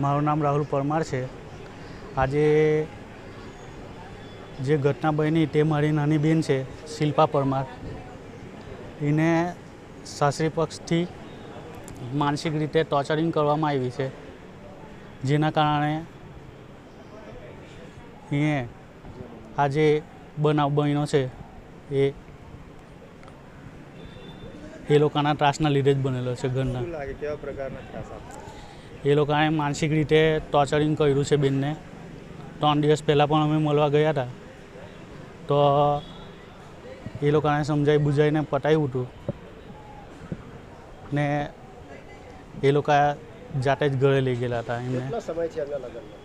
મારું નામ રાહુલ પરમાર છે. આજે જે ઘટના બની તે મારી નાની બેન છે, શિલ્પા પરમાર. એને સાસરી પક્ષથી માનસિક રીતે ટોર્ચરિંગ કરવામાં આવી છે. જેના કારણે એ આજે બનાવ બન્યો છે. એ એ લોકોના ત્રાસના લીધે જ બનેલો છે ઘરના. કેવા પ્રકારના ત્રાસ એ લોકોએ માનસિક રીતે ટોર્ચરિંગ કર્યું છે બેનને. ત્રણ દિવસ પહેલાં પણ અમે મળવા ગયા હતા. તો એ લોકોને સમજાવી બુજાવીને પટાવ્યું હતું. ને એ લોકો જાતે જ ઘરે લઈ ગયેલા હતા એમને. સમય છે એમના લગ્નમાં?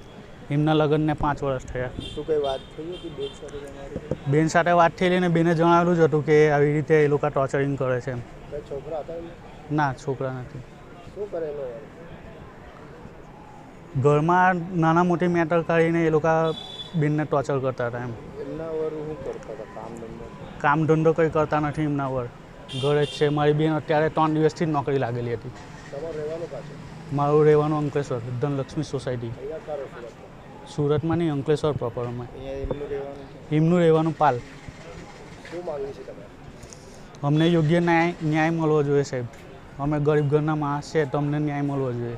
એમના લગ્નને પાંચ વર્ષ થયા. શું કઈ વાત થઈ હતી બેન સાથે બેન સાથે વાત થયેલી ને બેને જણાવેલું જ હતું કે આવી રીતે એ લોકો ટોર્ચરિંગ કરે છે છોકરા હતા ના છોકરા નથી. શું કરેલો ઘરમાં નાના મોટી મેટર કાઢીને એ લોકો બેનને ટોર્ચર કરતા હતા એમ. કામ ધંધો? કંઈ કરતા નથી એમના વર ઘરે જ છે. મારી બેન અત્યારે ત્રણ દિવસથી જ નોકરી લાગેલી હતી. મારું રહેવાનું અંકલેશ્વર ધનલક્ષ્મી સોસાયટી. સુરતમાં? નહીં અંકલેશ્વર પ્રોપર અમે. એમનું રહેવાનું? પાલ. અમને યોગ્ય ન્યાય ન્યાય મળવો જોઈએ સાહેબ. અમે ગરીબ ઘરના માણસ છે તો અમને ન્યાય મળવો જોઈએ.